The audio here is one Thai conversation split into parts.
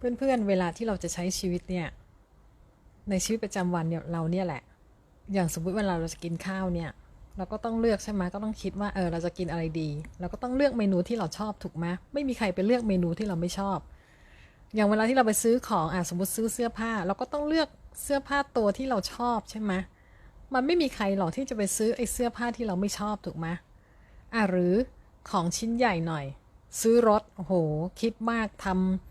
เพื่อนๆเวลาที่เราจะใช้ชีวิตเนี่ย ในชีวิตประจำวันเนี่ยเราเนี่ยแหละ อย่างสมมติเวลาเราจะกินข้าวเนี่ย เราก็ต้องเลือกใช่ไหมก็ต้องคิดว่าเออเราจะกินอะไรดี เราก็ต้องเลือกเมนูที่เราชอบถูกไหมไม่มีใครไปเลือกเมนูที่เราไม่ชอบ อย่างเวลาที่เราไปซื้อของอะสมมติซื้อเสื้อผ้า เราก็ต้องเลือกเสื้อผ้าตัวที่เราชอบใช่ไหมมันไม่มีใครหรอกที่จะไปซื้อไอ้เสื้อผ้าที่เราไม่ชอบถูกไหมอะหรือของชิ้นใหญ่หน่อย ซื้อรถโอ้โหคิดมากทำ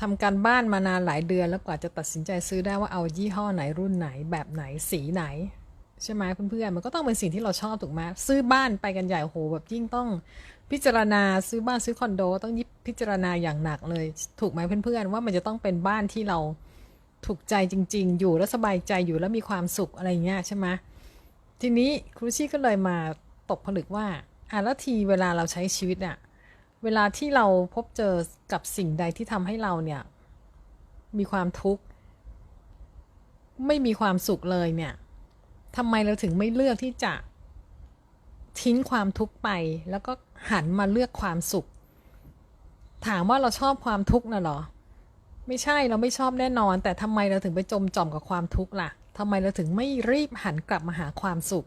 ทำการบ้านมานานหลายเดือนแล้วกว่าจะตัดสินใจซื้อได้ว่าเอายี่ห้อไหนรุ่นไหนแบบไหนสีไหน ใช่ไหมเพื่อนๆมันก็ต้องเป็นสิ่งที่เราชอบถูกไหมซื้อบ้านไปกันใหญ่โหแบบยิ่งต้องพิจารณาซื้อบ้านซื้อคอนโด ต้องยิบพิจารณาอย่างหนักเลย ถูกไหมเพื่อนๆ ว่ามันจะต้องเป็นบ้านที่เราถูกใจจริง ๆ อยู่แล้วสบายใจอยู่แล้วมีความสุขอะไรเงี้ยใช่ไหมทีนี้ครูชี่ก็เลยมาตกผลึกว่าอะแล้วทีเวลาเราใช้ชีวิตอะ เวลาที่เราพบเจอกับสิ่งใดที่ทำให้เราเนี่ย มีความทุกข์ ไม่มีความสุขเลยเนี่ยทำไมเราถึงไม่เลือกที่จะทิ้งความทุกข์ไป แล้วก็หันมาเลือกความสุข ถามว่าเราชอบความทุกข์นะหรอ ไม่ใช่เราไม่ชอบแน่นอน แต่ทำไมเราถึงไปจมจอมกับความทุกข์ล่ะทำไมเราถึงไม่รีบหันกลับมาหาความสุข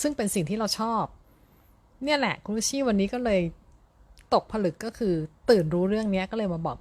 ซึ่งเป็นสิ่งที่เราชอบ เนี่ยแหละคุณลุชี่วันนี้ก็เลย ตกผลึกก็คือตื่นรู้เรื่องนี้ก็เลยมาบอก